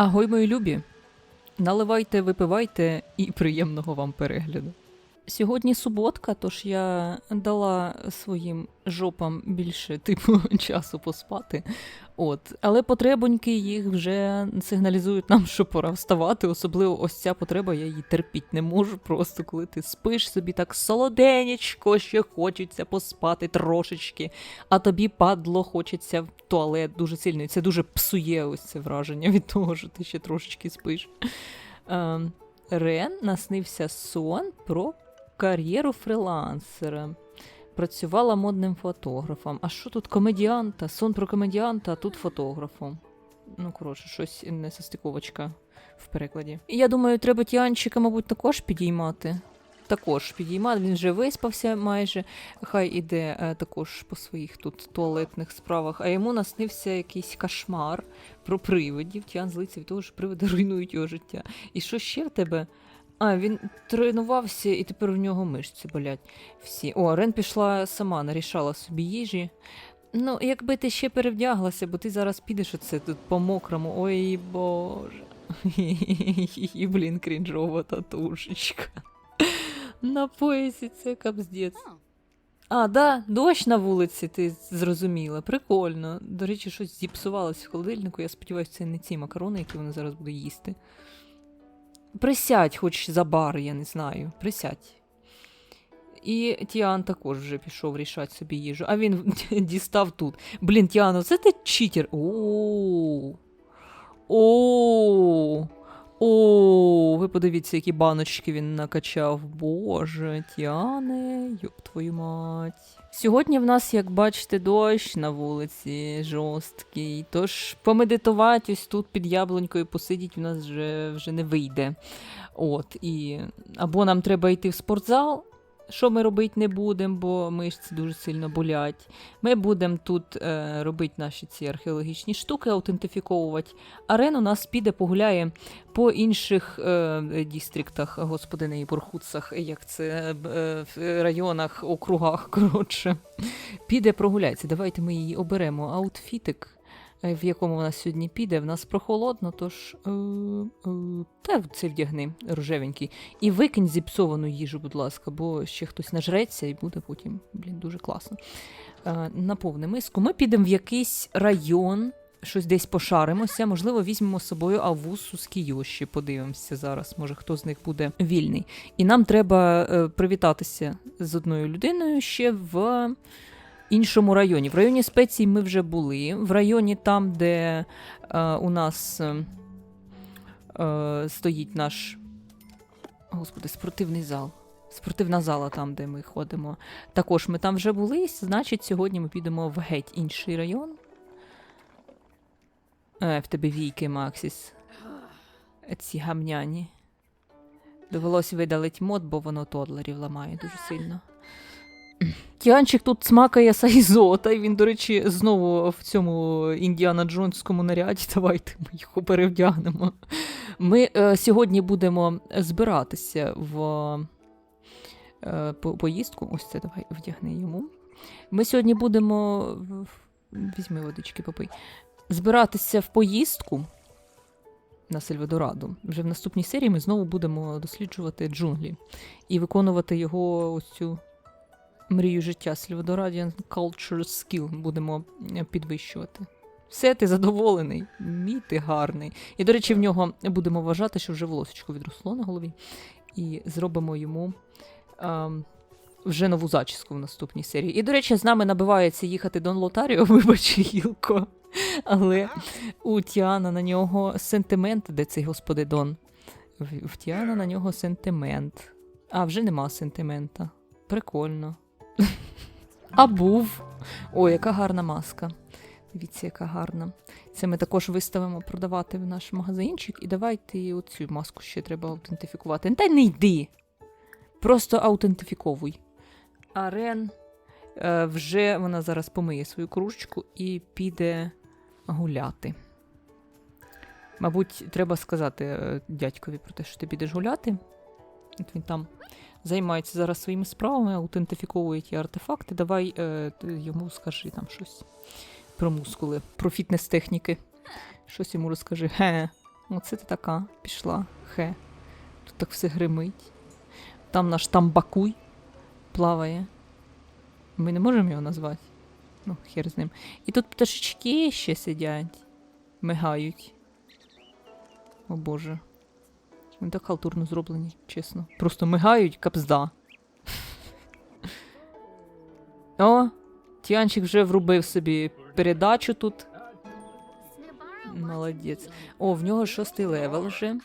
Агой, мої любі! Наливайте, випивайте і приємного вам перегляду. Сьогодні суботка, тож я дала своїм жопам більше типу часу поспати. От, але потребоньки їх вже сигналізують нам, що пора вставати. Особливо ось ця потреба, я її терпіть не можу. Просто коли ти спиш собі так солоденечко, ще хочеться поспати трошечки, а тобі падло, хочеться в туалет дуже сильно. Це дуже псує ось це враження від того, що ти ще трошечки спиш. Ем, Рен наснився сон про кар'єру фрилансера. Працювала модним фотографом. А що тут комедіанта? Сон про комедіанта, а тут фотографом. Ну, коротше, щось несостиковочка в перекладі. Я думаю, треба Тіанчика, мабуть, також підіймати. Також підіймати, він вже виспався майже. Хай іде е, також по своїх тут туалетних справах. А йому наснився якийсь кошмар про привидів. Тіан злиться від того, що привиди руйнують його життя. І що ще в тебе? А, він тренувався, і тепер у нього мишці болять всі. О, Рен пішла сама, нарішала собі їжі. Ну, якби ти ще перевдяглася, бо ти зараз підеш оце тут по-мокрому. Ой боже. І, блін, крінжова татушечка. На поясі це капздець. А, да, дощ на вулиці, ти зрозуміла. Прикольно. До речі, щось зіпсувалось в холодильнику. Я сподіваюся, це не ці макарони, які вона зараз буде їсти. Присядь, хоч за бар, я не знаю. Присядь. І Тіан також вже пішов рішати собі їжу. А він дістав тут. Блін, Тіано, це ти читер. О. О. О, ви подивіться, які баночки він накачав. Боже, Тіане, йоп твою мать. Сьогодні в нас, як бачите, дощ на вулиці жорсткий. Тож помедитувати ось тут під яблунькою посидіть в нас вже, вже не вийде. От, і або нам треба йти в спортзал, що ми робити не будемо, бо мишці дуже сильно болять. Ми будемо тут е, робити наші ці археологічні штуки, аутентифіковувати. А у нас піде погуляє по інших е, дістріктах, господи, не бурхуцах, як це е, в районах, округах. Коротше, піде прогуляється. Давайте ми її оберемо. Аутфітик. Е, В якому вона сьогодні піде, в нас прохолодно, тож е, е, та це вдягни рожевенький. І викинь зіпсовану їжу, будь ласка, бо ще хтось нажреться і буде потім, блін, дуже класно. Е, наповни миску. Ми підемо в якийсь район, щось десь пошаримося. Можливо, візьмемо з собою Авусу з Кійоші. Подивимося зараз. Може, хто з них буде вільний. І нам треба привітатися з одною людиною ще в іншому районі. В районі спецій ми вже були. В районі там, де е, у нас е, е, стоїть наш господи, спортивний зал. Спортивна зала, там, де ми ходимо. Також ми там вже були, значить, сьогодні ми підемо в геть інший район. Е, в тебе війки, Максіс. Ці гамняні. Довелось видалить мод, бо воно тодлерів ламає дуже сильно. Тіанчик тут смакає Сайзо, та й він, до речі, знову в цьому Індіана Джонському наряді. Давайте ми їх перевдягнемо. Ми е, сьогодні будемо збиратися в е, по- поїздку. Ось це давай вдягни йому. Ми сьогодні будемо. Візьми водички, попий. Збиратися в поїздку на Сельвадораду. Вже в наступній серії ми знову будемо досліджувати джунглі і виконувати його ось цю мрію життя Сельвадорadian Culture Skill будемо е, підвищувати. Все, ти задоволений, мій ти гарний. І, до речі, в нього будемо вважати, що вже волосечко відросло на голові, і зробимо йому ем, вже нову зачіску в наступній серії. І, до речі, з нами набивається їхати Дон Лотаріо, вибач, Гілко. Але у Тіана на нього сентимент, де цей господи Дон. В Тіана на нього сентимент. А вже нема сентимента. Прикольно. А був. Ой, яка гарна маска. Дивіться, яка гарна. Це ми також виставимо продавати в наш магазинчик. І давайте оцю маску ще треба аутентифікувати. Та не йди. Просто аутентифіковуй. А Рен е, вже вона зараз помиє свою кружечку і піде гуляти. Мабуть, треба сказати е, дядькові про те, що ти підеш гуляти. От він там займається зараз своїми справами, аутентифіковує ті артефакти. Давай е, йому скажи там щось про мускули, про фітнес-техніки. Щось йому розкажи. Ге. Оце ти така пішла. Хе. Тут так все гримить. Там наш тамбакуй плаває. Ми не можемо його назвати. Ну, хер з ним. І тут пташечки ще сидять. Мигають. О боже. Вони так халтурно зроблені, чесно. Просто мигають капзда. О, Тіанчик вже врубив собі передачу тут. Молодець. О, в нього шостий левел вже.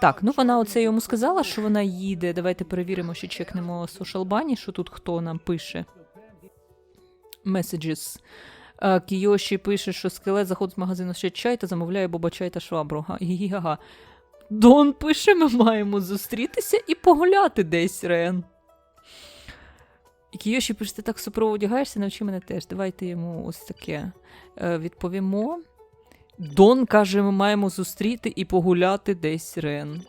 Так, ну вона оце йому сказала, що вона їде. Давайте перевіримо, що чекнемо Bunny, що тут хто нам пише. Messages. Кіоші пише, що скелет заходить в магазин ще чай та замовляє боба чай та швабру. Га- гі-га-га. Дон пише, ми маємо зустрітися і погуляти десь, Рен. Кіоші пише, ти так суперово одягаєшся, навчи мене теж. Давайте йому ось таке е, відповімо. Дон каже, ми маємо зустріти і погуляти десь Рен.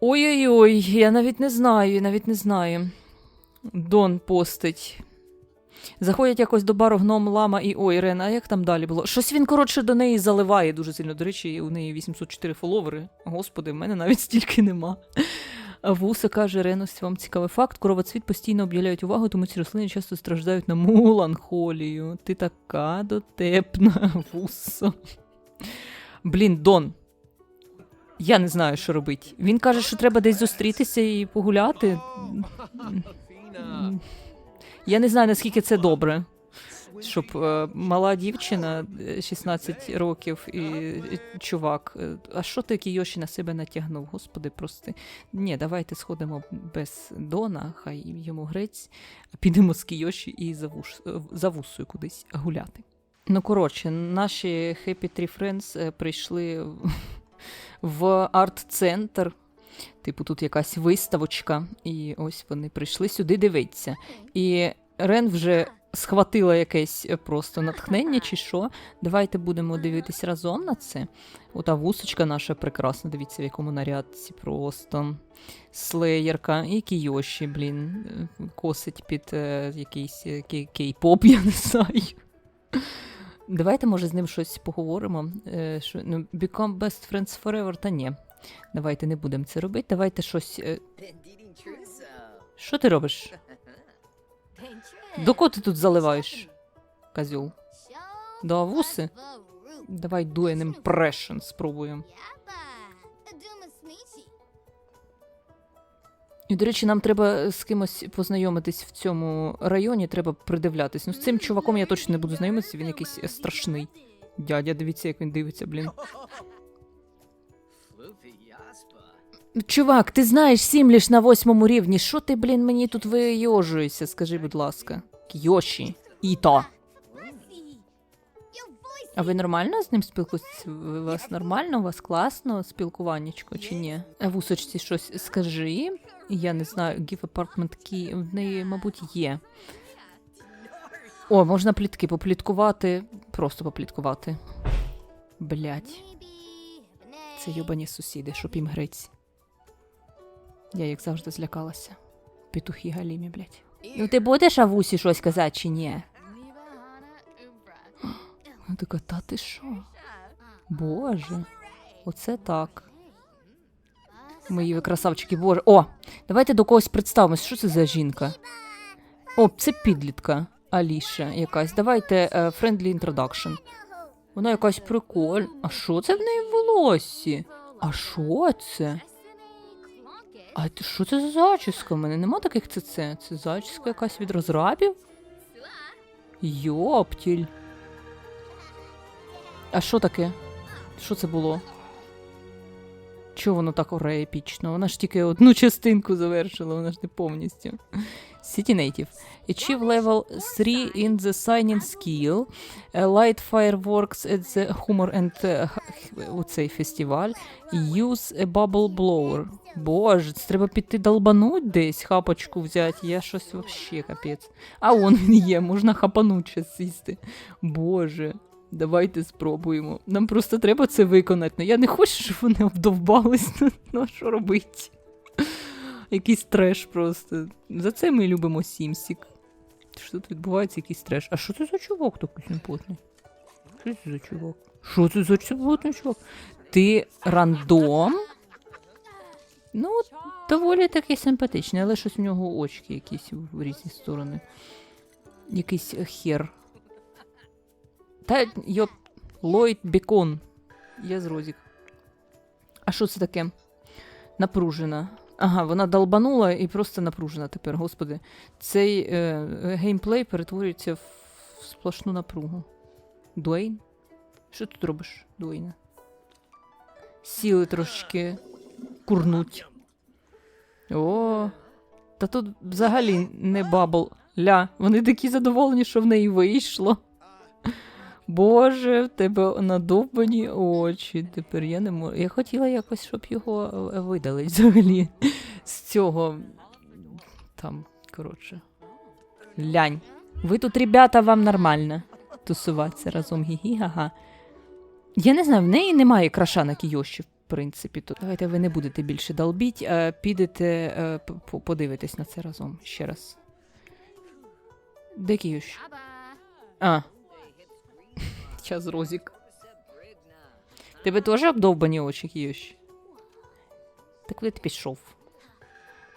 Ой-ой-ой, я навіть не знаю, я навіть не знаю. Дон постить. Заходять якось до бару гном лама і ой, Рен, а як там далі було? Щось він, коротше, до неї заливає дуже сильно. До речі, у неї 804 фоловери. Господи, в мене навіть стільки нема. Вуса каже, Рен, ось вам цікавий факт. Коровоцвіт постійно об'являють увагу, тому ці рослини часто страждають на меланхолію. Ти така дотепна, Вусо. Блін, Дон. Я не знаю, що робити. Він каже, що треба десь зустрітися і погуляти. Я не знаю, наскільки це добре. Щоб е, мала дівчина е, 16 років і е, чувак. е, А що ти Кійоші на себе натягнув? Господи, прости. Ні, давайте сходимо без Дона, хай йому грець, а підемо з Кійоші і за, вуш, е, за вусою кудись гуляти. Ну, коротше, наші Happy Tree Friends е, прийшли в арт-центр. Типу, тут якась виставочка, і ось вони прийшли сюди дивитися. І Рен вже схватила якесь е, просто натхнення чи що. Давайте будемо дивитись разом на це. Ота вусочка наша прекрасна, дивіться, в якому нарядці просто. Слеєрка і Кійоші, блін, е, косить під е, якийсь е, кей- кей-поп, я не знаю. Давайте, може, з ним щось поговоримо. Е, що, ну, become best friends forever, та ні. Давайте не будемо це робити. Давайте щось. е, Що ти робиш? До кого ти тут заливаєш, козюл? До авуси? Давай дуєн impression спробуємо. І, до речі, нам треба з кимось познайомитись в цьому районі, треба придивлятись. Ну, з цим чуваком я точно не буду знайомитися, він якийсь е, страшний. Дядя, дивіться, як він дивиться, блін. Чувак, ти знаєш сім лиш на восьмому рівні. Що ти, блін, мені тут вийожуєшся? Скажи, будь ласка. Кйоші. Іто. А ви нормально з ним спілкуєтесь? У вас нормально? У вас класно спілкуваннячко чи ні? А вусочці щось скажи. Я не знаю, give apartment key. В неї, мабуть, є. О, можна плітки попліткувати. Просто попліткувати. Блять, це йобані сусіди, щоб їм гриць. Я, як завжди, злякалася. Петухи галімі, блять. Ну ти будеш Авусі щось казати чи ні? Вона така, та ти що? Боже, оце так. Мої ви красавчики, боже. О, давайте до когось представимось. Що це за жінка? О, це підлітка Аліша якась. Давайте е, friendly introduction. Вона якась приколь. А що це в неї в волоссі? А що це? А що це за зачіска? У мене нема таких ЦЦ. Це зачіска якась від розрабів? Йоптіль. А що таке? Що це було? Чого воно так оре епічно? Вона ж тільки одну частинку завершила, вона ж не повністю. City Native. Achieve level 3 in the signing skill. Uh, light fireworks at the Humor and uh, х- фестиваль. Use a bubble blower. Боже, це треба піти долбануть десь, хапочку взяти. Я щось вообще капець. А он він є, можна хапануть щас сісти. Боже. Давайте спробуємо. Нам просто треба це виконати. Ну, я не хочу, щоб вони обдовбались. Ну, що робити? Якийсь треш просто. За це ми любимо Сімсік. Що тут відбувається якийсь треш. А що це за чувак такий симпотний? Що це за чувак? Що це за чувак? чувак? Ти рандом? Ну, доволі таки симпатичний, але щось у нього очки якісь в різні сторони. Якийсь хер. Та йоп, Ллойд Бекон. Я з Розік. А що це таке? Напружена. Ага, вона долбанула і просто напружена тепер, господи. Цей е, геймплей перетворюється в сплошну напругу. Дуейн? Що ти тут робиш, Дуейне? Сіли трошечки курнуть. О, та тут взагалі не бабл. Ля, вони такі задоволені, що в неї вийшло. Боже, в тебе надовбані очі. Тепер я не можу. Я хотіла якось, щоб його е, видали взагалі з цього. Там, коротше. Лянь. Ви тут, ребята, вам нормально тусуватися разом. Гі-гі-га-га. Я не знаю, в неї немає краша на Кійоші, в принципі. То давайте ви не будете більше долбіть, а підете е, п- п- подивитись на це разом ще раз. Де Кійоші? А. Час Розік. Тебе теж обдовбані очі, Кійоші? Так куди ти пішов?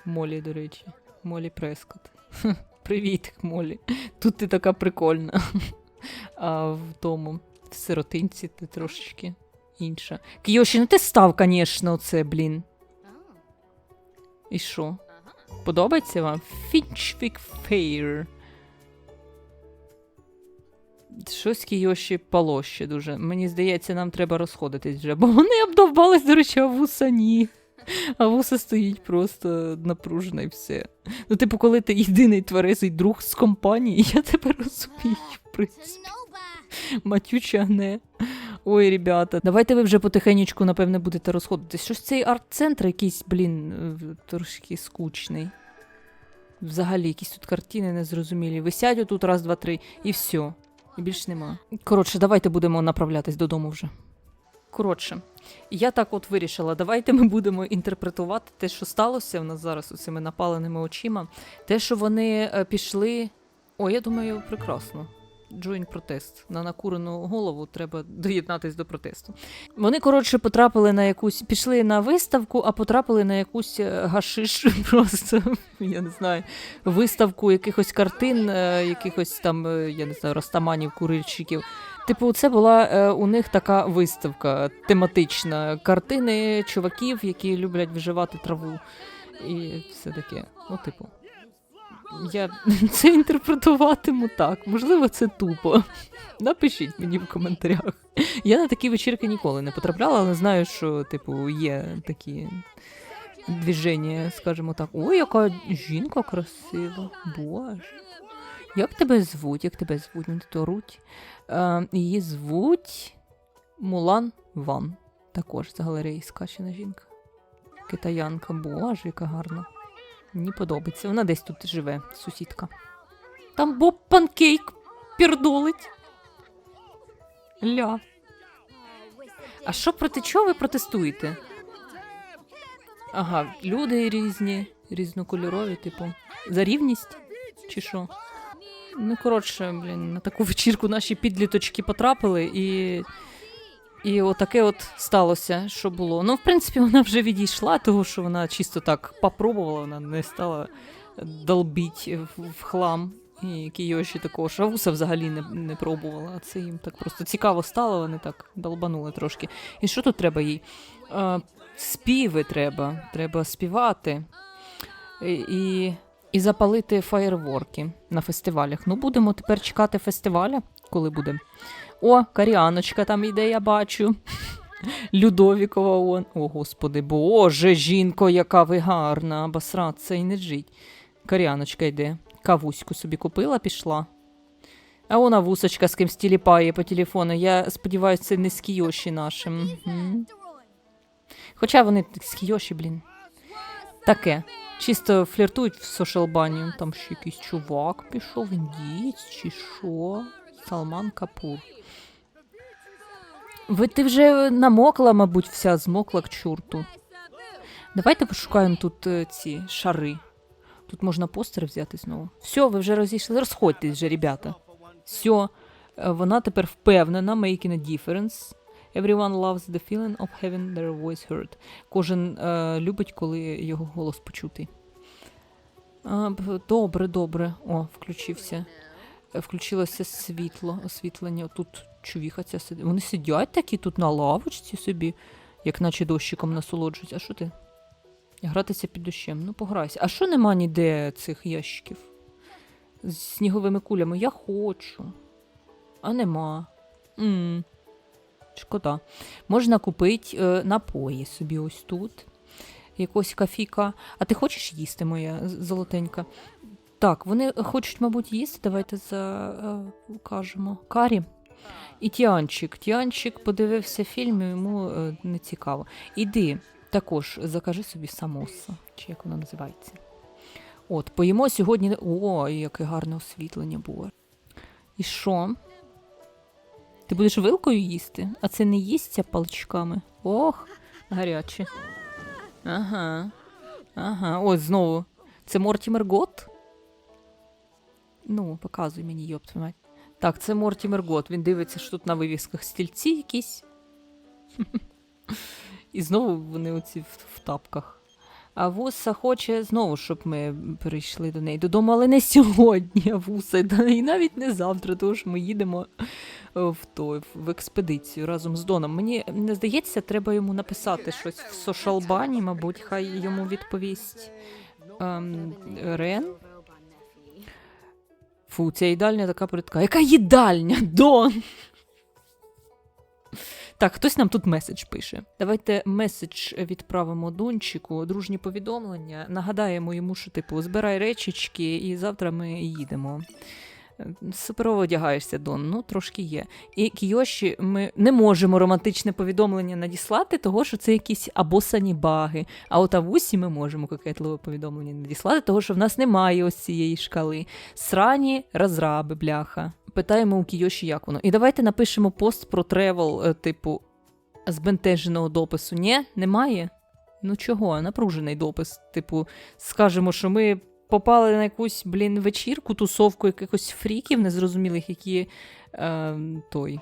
Молі, до речі. Молі Прескот. Привіт, Молі. Тут ти така прикольна. А в тому, в сиротинці ти трошечки інша. Кйоші, ну ти став, звісно, оце, блін. І що? Подобається вам? Фінчвік Фейр. Щось Кіоші полоще дуже. Мені здається, нам треба розходитись вже, бо вони обдовбались, до речі, вуса ні. А вуса стоїть просто напружена і все. Ну, типу, коли ти єдиний тверезий друг з компанії, я тебе розумію, в принципі. Матюча не. Ой, ребята, давайте ви вже потихенечку, напевне, будете розходитись. Щось цей арт-центр якийсь, блін, трошки скучний. Взагалі, якісь тут картини незрозумілі. Висять отут раз, два, три, і все. І більш нема. Коротше, давайте будемо направлятись додому вже. Коротше, я так от вирішила, давайте ми будемо інтерпретувати те, що сталося в нас зараз у цими напаленими очима. Те, що вони е, пішли. О, я думаю, прекрасно. Join протест. На накурену голову треба доєднатись до протесту. Вони, коротше, потрапили на якусь, пішли на виставку, а потрапили на якусь е, гашиш, просто, я не знаю, виставку якихось картин, е, якихось там, е, я не знаю, розтаманів, курильщиків. Типу, це була е, у них така виставка тематична. Картини чуваків, які люблять вживати траву. І все таке. Ну, типу. Я це інтерпретуватиму так. Можливо, це тупо. Напишіть мені в коментарях. Я на такі вечірки ніколи не потрапляла, але знаю, що, типу, є такі движення, скажімо так. Ой, яка жінка красива. Боже. Як тебе звуть? Як тебе звуть? Ну, то Руть. Е, її звуть Мулан Ван. Також з галереї скачена жінка. Китаянка, боже, яка гарна. Мені подобається. Вона десь тут живе, сусідка. Там Боб Панкейк пірдолить. Ля. А що проти чого ви протестуєте? Ага, люди різні, різнокольорові, типу. За рівність? Чи що? Ну, коротше, блін, на таку вечірку наші підліточки потрапили, і. І отаке от сталося, що було. Ну, в принципі, вона вже відійшла, того що вона чисто так попробувала, вона не стала долбіть в, хлам. І Кійоші також. А вуса взагалі не, не пробувала. Це їм так просто цікаво стало, вони так долбанули трошки. І що тут треба їй? А, співи треба. Треба співати. І, і, запалити фаєрворки на фестивалях. Ну, будемо тепер чекати фестиваля, коли буде. О, Каріаночка там йде, я бачу. Людовікова он. О, господи, боже, жінко, яка ви гарна, обосратися і не жить. Каріаночка йде. Кавуську собі купила, пішла. А вона вусочка з кимсь тіліпає по телефону. Я сподіваюся, це не з Кіоші нашим. Хоча вони з Кіоші, блін. Таке. Чисто фліртують в сошелбані. Там ще якийсь чувак пішов, індієць чи що? Салман Капур. Ви ти вже намокла, мабуть, вся змокла к чорту. Давайте пошукаємо тут е, ці шари. Тут можна постери взяти знову. Все, ви вже розійшли. Розходьтесь вже, ребята. Все. Вона тепер впевнена, making a difference. Everyone loves the feeling of having their voice heard. Кожен е, любить, коли його голос почутий. Б- добре, добре. О, включився. Е, Включилося світло, освітлення. Тут чувіха ця сидить. Вони сидять такі тут на лавочці собі, як наче дощиком насолоджуються. А що ти? Гратися під дощем. Ну, пограйся. А що нема ніде цих ящиків? З сніговими кулями. Я хочу. А нема. м Шкода. Можна купити е, напої собі ось тут. Якогось кафіка. А ти хочеш їсти, моя золотенька? Так, вони хочуть, мабуть, їсти. Давайте закажемо. Карі. І Тіанчик. Тіанчик подивився фільм, йому е, не цікаво. Іди, також закажи собі самоса, чи як воно називається. От, поїмо сьогодні. О, яке гарне освітлення було. І що? Ти будеш вилкою їсти? А це не їсться паличками? Ох, гаряче. Ага. Ага, ось знову. Це Мортімер Гот? Ну, показуй мені, йоп мать. Так, це Мортімер Гот. Він дивиться, що тут на вивісках стільці якісь. І знову вони оці в, в тапках. А вуса хоче знову, щоб ми перейшли до неї додому, але не сьогодні, а вуса, і навіть не завтра, тому що ми їдемо в той, в експедицію разом з Доном. Мені не здається, треба йому написати щось в сошалбані, мабуть, хай йому відповість ем, Рен. Фу, ця їдальня така притка. Яка їдальня? Дон! Так, хтось нам тут меседж пише. Давайте меседж відправимо Дончику, дружні повідомлення. Нагадаємо йому, що типу збирай речечки, і завтра ми їдемо. Суперово одягаєшся, Дон, ну трошки є. І Кіоші ми не можемо романтичне повідомлення надіслати, того що це якісь або санібаги. А от Авусі ми можемо кокетливе повідомлення надіслати, того що в нас немає ось цієї шкали. Срані розраби, бляха. Питаємо у Кіоші, як воно. І давайте напишемо пост про тревел, е, типу, збентеженого допису. Ні, немає? Ну чого? Напружений допис. Типу, скажемо, що ми попали на якусь, блін, вечірку, тусовку якихось фріків незрозумілих, які е, той.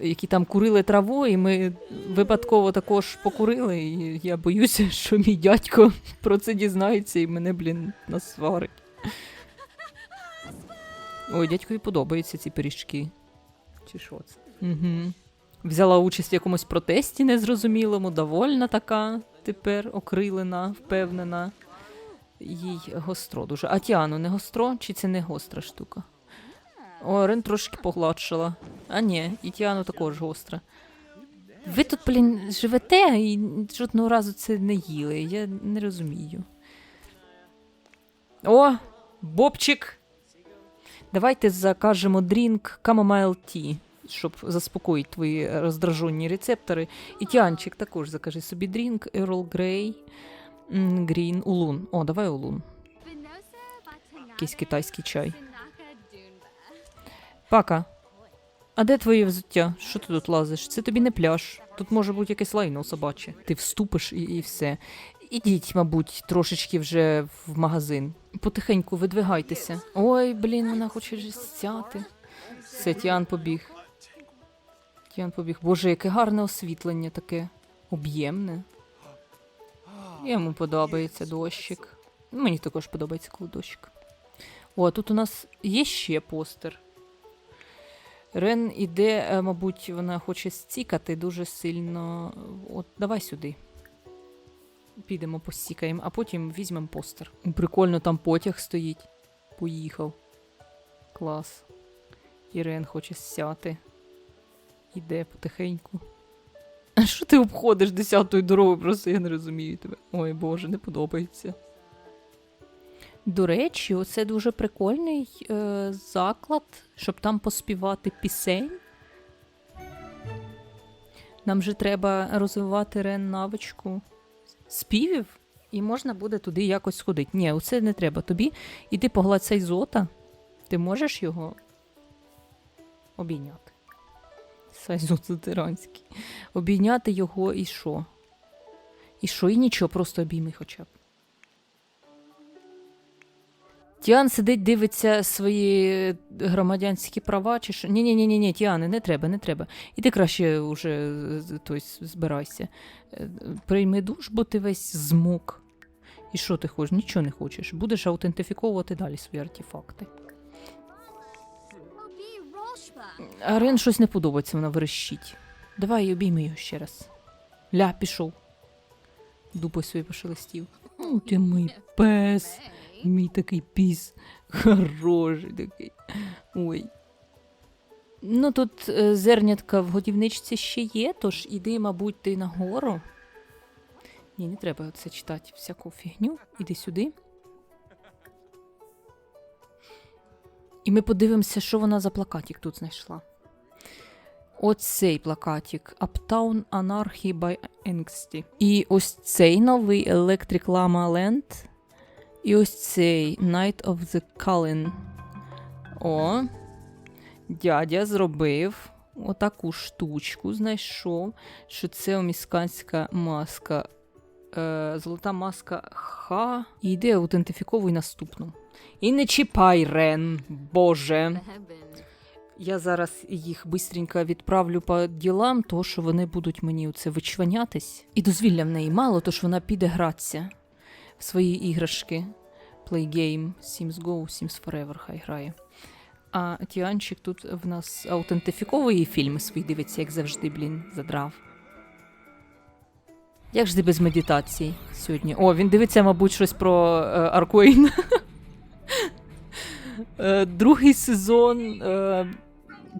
Які там курили траву, і ми випадково також покурили. І я боюся, що мій дядько про це дізнається і мене, блін, насварить. Ой, дядькові подобаються ці пиріжки. Чи що це? Угу. Взяла участь в якомусь протесті незрозумілому, довольна така, тепер окрилена, впевнена. Їй гостро дуже. А Тіану не гостро, чи це не гостра штука? О, Рен трошки погладшила. А ні, і Тіану також гостра. Ви тут, блін, живете і жодного разу це не їли. Я не розумію. О, Бобчик! Давайте закажемо дрінк Chamomile Tea, щоб заспокоїти твої роздражені рецептори. І Тіанчик також закажи собі дрінк Earl Grey, Green, Улун. О, давай Улун. Якийсь китайський чай. Пака, а де твоє взуття? Що ти тут лазиш? Це тобі не пляж. Тут може бути якесь лайно собаче. Ти вступиш і, і все. Ідіть, мабуть, трошечки вже в магазин. Потихеньку видвигайтеся. Ой, блін, вона хоче ж сяти. Все, Тіан побіг. Тіан побіг. Боже, яке гарне освітлення таке. Об'ємне. Йому подобається дощик. Мені також подобається, коли дощик. О, а тут у нас є ще постер. Рен іде, е, мабуть, вона хоче стікати дуже сильно. От, давай сюди. Підемо посікаємо, а потім візьмемо постер. Прикольно, там потяг стоїть. Поїхав. Клас. І Рен хоче сяти. Іде потихеньку. А що ти обходиш десятою дорогою? Просто я не розумію тебе. Ой Боже, не подобається. До речі, оце дуже прикольний е, заклад, щоб там поспівати пісень. Нам же треба розвивати рен навичку співів, і можна буде туди якось сходити. Ні, оце не треба тобі. Іди погладь цей зота. Ти можеш його обійняти. Тиранський. Обійняти його і що? І що, і нічого, просто обійми хоча б. Тіан сидить, дивиться свої громадянські права, чи що. Ні, ні, ні, ні, ні, Тіане, не треба, не треба. Іди краще уже той, збирайся. Е, Прийми душ, бо ти весь змок. І що ти хочеш? Нічого не хочеш. Будеш аутентифіковувати далі свої артефакти. Roshba. А Рен щось не подобається, вона верещить. Давай обійми його ще раз. Ля, пішов. Дупою свою пошелестів. О, ти мій пес. Мій такий піс. Хороший такий. Ой. Ну тут е, зернятка в годівничці ще є, тож іди, мабуть, ти нагору. Ні, не треба це читати всяку фігню. Іди сюди. І ми подивимося, що вона за плакатик тут знайшла. Оцей плакатик Uptown Anarchy by Angsty. І ось цей новий Electric Llama Land. І ось цей Night of the Cullen. О, дядя зробив отаку штучку, знайшов, що це омісканська маска. Е, золота маска Ха. І йди аутентифіковуй наступну. І не чіпай, Рен, Боже. Я зараз їх бистренько відправлю по ділам, то що вони будуть мені оце вичванятись. І дозвілля в неї мало, тож вона піде гратися в свої іграшки. Play game, Sims Go, Sims Forever хай грає. А Тіанчик тут в нас аутентифіковує фільми свої дивиться, як завжди, блін, задрав. Як ти без медитації сьогодні? О, він дивиться, мабуть, щось про е, Аркуейн. Е, Другий сезон е,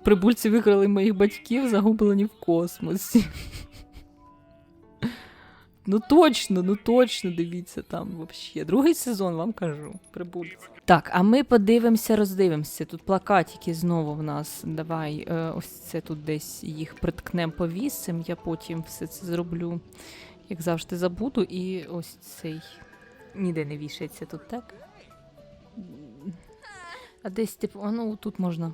прибульці викрали моїх батьків, загублені в космосі. Ну точно, ну точно дивіться там вообще. Другий сезон вам кажу. Прибульці. Так, а ми подивимося, роздивимося. Тут плакатики знову в нас. Давай, е, ось це тут десь їх приткнемо повісим. Я потім все це зроблю, як завжди, забуду. І ось цей ніде не вішається тут, так? А десь, типу, ну тут можна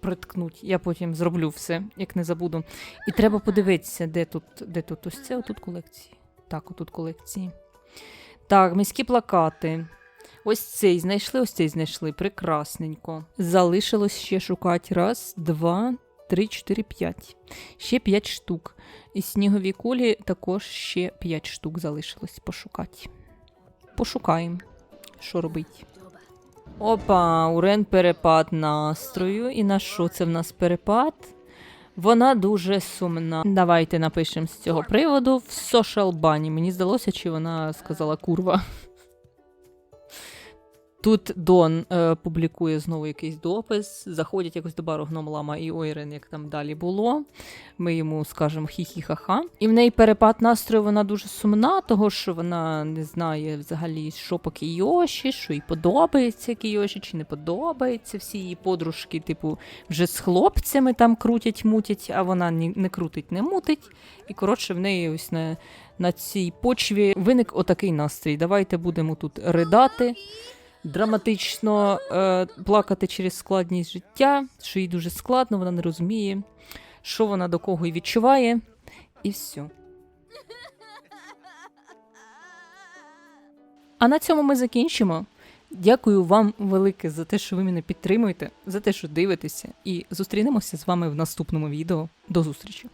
приткнути. Я потім зроблю все, як не забуду. І треба подивитися, де тут, де тут ось це, отут колекції. Так, отут колекції. Так, міські плакати. Ось цей знайшли, ось цей знайшли. Прекрасненько. Залишилось ще шукати. Раз, два, три, чотири, п'ять. Ще п'ять штук. І снігові кулі також ще п'ять штук залишилось пошукати. Пошукаємо, що робить. Опа, урен перепад настрою. І на що це в нас перепад? Вона дуже сумна. Давайте напишемо з цього приводу в social бані. Мені здалося, чи вона сказала курва. Тут Дон е, публікує знову якийсь допис. Заходять якось до бару гном лама і Ойрен, як там далі було. Ми йому скажемо хі-хі-ха-ха. І в неї перепад настрою вона дуже сумна, того що вона не знає взагалі, що по Кійоші, що їй подобається Кійоші, чи не подобається. Всі її подружки, типу, вже з хлопцями там крутять, мутять, а вона ні, не крутить, не мутить. І коротше, в неї ось на, на цій почві виник отакий настрій. Давайте будемо тут ридати драматично е, плакати через складність життя, що їй дуже складно, вона не розуміє, що вона до кого і відчуває, і все. А на цьому ми закінчимо. Дякую вам велике за те, що ви мене підтримуєте, за те, що дивитеся, і зустрінемося з вами в наступному відео. До зустрічі!